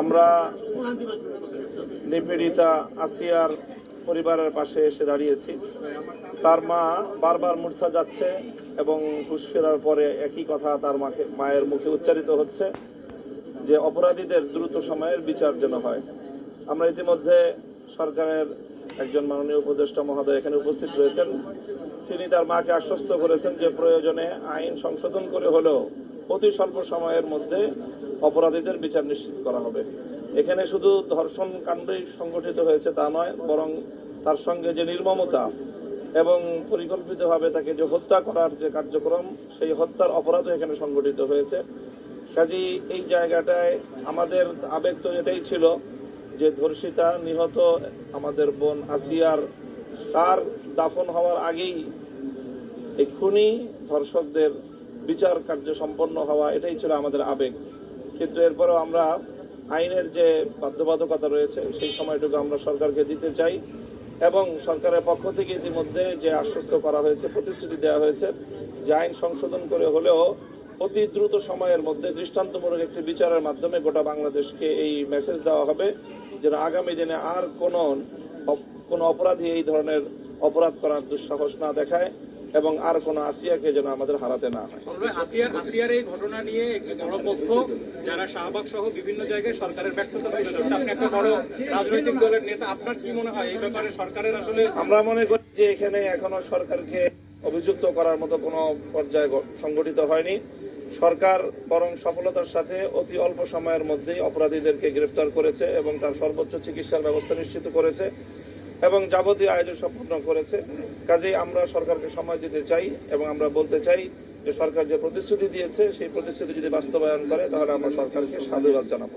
আমরা নিপীড়িতা আসিয়ার পরিবারের পাশে এসে দাঁড়িয়েছি। তার মা বারবার মূর্ছা যাচ্ছে এবং হুশ ফেরার পরে একই কথা তার মাকে, মায়ের মুখে উচ্চারিত হচ্ছে যে অপরাধীদের দ্রুত সময়ের বিচার যেন হয়। আমরা ইতিমধ্যে সরকারের একজন মাননীয় উপদেষ্টা মহোদয় এখানে উপস্থিত রয়েছেন। তিনি তার মাকে আশ্বস্ত করেছেন যে প্রয়োজনে আইন সংশোধন করে হলেও অতি স্বল্প সময়ের মধ্যে অপরাধীদের বিচার নিশ্চিত করা হবে। এখানে শুধু ধর্ষণ কাণ্ডই সংগঠিত হয়েছে তা নয়, বরং তার সঙ্গে যে নির্মমতা এবং পরিকল্পিতভাবে তাকে যে হত্যা করার যে কার্যক্রম, সেই হত্যার অপরাধও এখানে সংগঠিত হয়েছে। কাজী এই জায়গাটায় আমাদের আবেগ তো এটাই ছিল যে ধর্ষিতা নিহত আমাদের বোন আসিয়ার তার দাফন হওয়ার আগেই এই খুনি ধর্ষকদের বিচার কার্য সম্পন্ন হওয়া, এটাই ছিল আমাদের আবেগ। কিন্তু এরপরেও আমরা আইনের যে বাধ্যবাধকতা রয়েছে, সেই সময়টুকু আমরা সরকারকে দিতে চাই এবং সরকারের পক্ষ থেকে ইতিমধ্যে যে আশ্বস্ত করা হয়েছে, প্রতিশ্রুতি দেওয়া হয়েছে যে আইন সংশোধন করে হলেও অতি দ্রুত সময়ের মধ্যে দৃষ্টান্তমূলক একটি বিচারের মাধ্যমে গোটা বাংলাদেশকে এই মেসেজ দেওয়া হবে যেন আগামী দিনে আর কোনো কোনো অপরাধী এই ধরনের অপরাধ করার দুঃসাহস না দেখায়। এবং আর কোনো আসিয়াকে যেন আমাদের হারাতে না হয়। আসিয়ার আসিয়ার এই ঘটনা নিয়ে একটি বড় পক্ষ যারা শাহবাগ সহ বিভিন্ন জায়গায় সরকারের ব্যর্থতা তুলে ধরছে। আপনি একটা বড় রাজনৈতিক দলের নেতা আপনার কি মনে হয় এই ব্যাপারে সরকারের আসলে আমরা মনে করি যে এখানে এখনও সরকারকে অভিযুক্ত করার মতো কোনো পর্যায়ে সংগঠিত হয়নি। সরকার বরং সফলতার সাথে অতি অল্প সময়ের মধ্যেই অপরাধীদেরকে গ্রেফতার করেছে এবং তার সর্বোচ্চ চিকিৎসার ব্যবস্থা নিশ্চিত করেছে। এবং যাবতীয় আয়োজন সম্পন্ন করেছে। কাজেই আমরা সরকারকে সময় দিতে চাই এবং আমরা বলতে চাই যে সরকার যে প্রতিশ্রুতি দিয়েছে, সেই প্রতিশ্রুতি যদি বাস্তবায়ন করে, তাহলে আমরা সরকারকে সাধুবাদ জানাব।